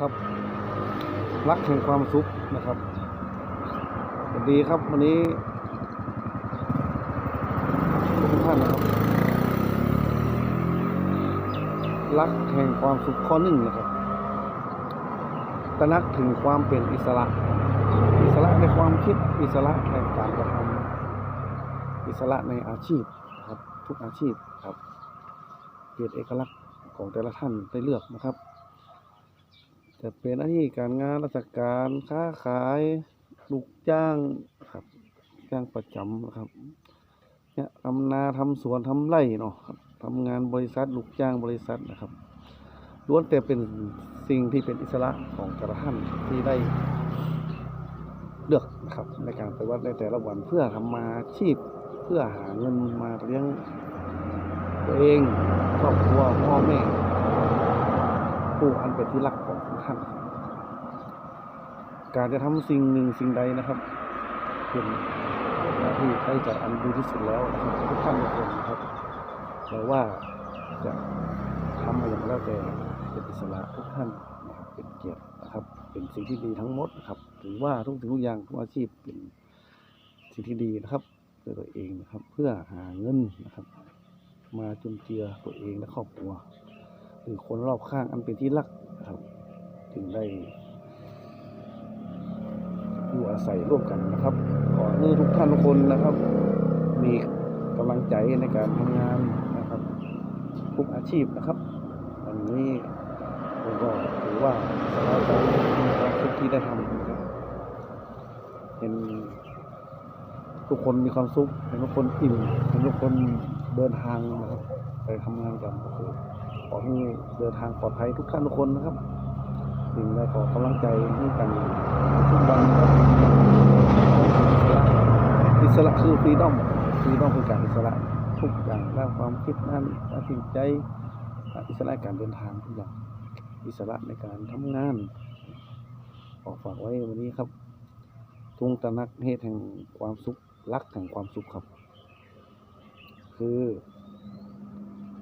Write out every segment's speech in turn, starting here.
ครับรักแห่งความสุขนะครับสวัสดีครับวันนี้ทุกท่านนะครับ รักแห่งความสุขข้อหนึ่งนะครับตระหนักถึงความเป็นอิสระ อิสระในความคิดอิสระในการกระทำอิสระในอาชีพครับ ทุกอาชีพครับเกียรติเอกลักษณ์ของแต่ละท่านได้เลือกนะครับ จะเป็นอาชีพการงานราชการค้าขายลูกจ้างครับจ้างประจำนะครับเนี่ยทำนาทำสวนทำไร่เนาะครับทำงานบริษัทลูกจ้างบริษัทนะครับล้วนแต่เป็นสิ่งที่เป็นอิสระของแต่ละท่านที่ได้เลือกนะครับ ในการไปวัดในแต่ละวันเพื่อทำมาอาชีพเพื่อหาเงินมาเลี้ยงตัวเองครอบครัวพ่อแม่ ผู้อันเป็นที่รักของทุกท่าน การจะทำสิ่งหนึ่งสิ่งใดนะครับเป็นหน้าที่ใกล้จะอันดีที่สุดแล้วนะครับทุกท่านทุกคนนะครับแต่ว่าจะทำอะไรแล้วแต่เป็นอิสระทุกท่านนะครับเป็นเกียรตินะครับ เป็นสิ่งที่ดีทั้งหมดนะครับถือว่าทุกสิ่งทุกอย่างทุกอาชีพเป็นสิ่งที่ดีนะครับด้วยตัวเองนะครับ เพื่อหาเงินนะครับ มาจุนเจือตัวเองและครอบครัว หรือคนรอบข้างอันเป็นที่รักนะครับ ถึงได้อยู่อาศัยร่วมกันนะครับ ขอให้ทุกท่านทุกคนนะครับ มีกำลังใจในการทำงานนะครับ ทุกอาชีพนะครับ วันนี้ผมก็ถือว่าสบายใจในความคิดที่ได้ทำนะครับเห็นทุกคนมีความสุขเห็นทุกคนอิ่มเห็นทุกคนเดินทางนะครับไปทำงานกันก็คือขอ ให้เดินทางปลอดภัยทุกท่านทุกคนนะครับสิ่งใดขอกำลังใจให้กันทุกวันนะครับอิสระคือฟรีดอมฟรีดอมคือการอิสระทุกอย่างด้านความคิดด้านตัดสินใจอิสระการเดินทางทุกอย่างอิสระในการทำงานขอฝากไว้วันนี้ครับทุงตะนักเหตุแห่งความสุขรักแห่งความสุขครับ คือ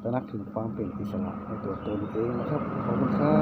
ตระหนักถึงความเป็นอิสระในตัวตนเองนะครับ ขอบคุณครับสวัสดีครับ